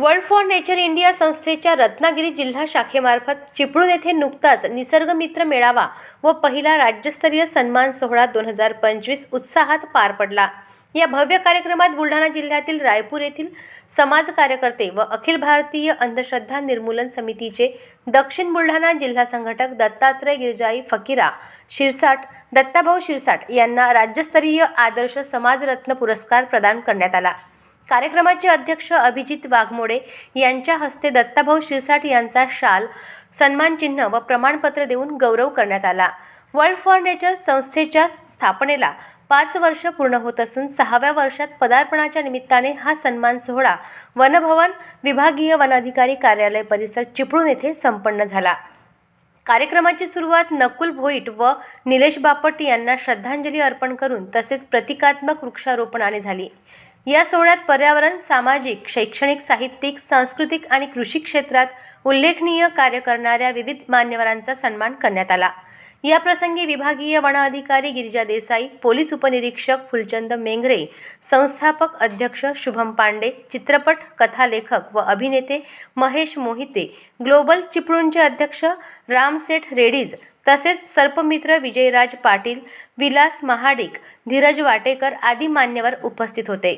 World for nature India संस्थेच्या रत्नागिरी जिल्हा शाखेमार्फत चिपळूण येथे नुकताच निसर्गमित्र मेळावा व पहिला राज्यस्तरीय सन्मान सोहळा दोन हजार पंचवीस उत्साहात पार पडला. या भव्य कार्यक्रमात बुलढाणा जिल्ह्यातील रायपूर येथील समाज कार्यकर्ते व अखिल भारतीय अंधश्रद्धा निर्मूलन समितीचे दक्षिण बुलढाणा जिल्हा संघटक दत्तात्रय गिरजाई फकीरा शिरसाट दत्ताभाऊ शिरसाट यांना राज्यस्तरीय आदर्श समाजरत्न पुरस्कार प्रदान करण्यात आला. कार्यक्रमाचे अध्यक्ष अभिजित वाघमोडे यांच्या हस्ते दत्ताभाऊ शिरसाट यांचा शाल सन्मानचिन्ह व प्रमाणपत्र देऊन गौरव करण्यात आला. वर्ल्ड फॉर नेचर संस्थेच्या स्थापनेला पाच वर्ष पूर्ण होत असून सहाव्या वर्षात पदार्पणाच्या निमित्ताने हा सन्मान सोहळा वनभवन विभागीय वनाधिकारी कार्यालय परिसर चिपळूण येथे संपन्न झाला. कार्यक्रमाची सुरुवात नकुल भोईट व निलेश बापट यांना श्रद्धांजली अर्पण करून तसेच प्रतिकात्मक वृक्षारोपणाने झाली. या सोहळ्यात पर्यावरण सामाजिक शैक्षणिक साहित्यिक सांस्कृतिक आणि कृषी क्षेत्रात उल्लेखनीय कार्य करणाऱ्या विविध मान्यवरांचा सन्मान करण्यात आला. याप्रसंगी विभागीय वनाधिकारी गिरिजा देसाई पोलीस उपनिरीक्षक फुलचंद मेंगरे संस्थापक अध्यक्ष शुभम पांडे चित्रपट कथालेखक व अभिनेते महेश मोहिते ग्लोबल चिपळूणचे अध्यक्ष रामसेठ रेडीज तसेच सर्पमित्र विजयराज पाटील विलास महाडिक धीरज वाटेकर आदी मान्यवर उपस्थित होते.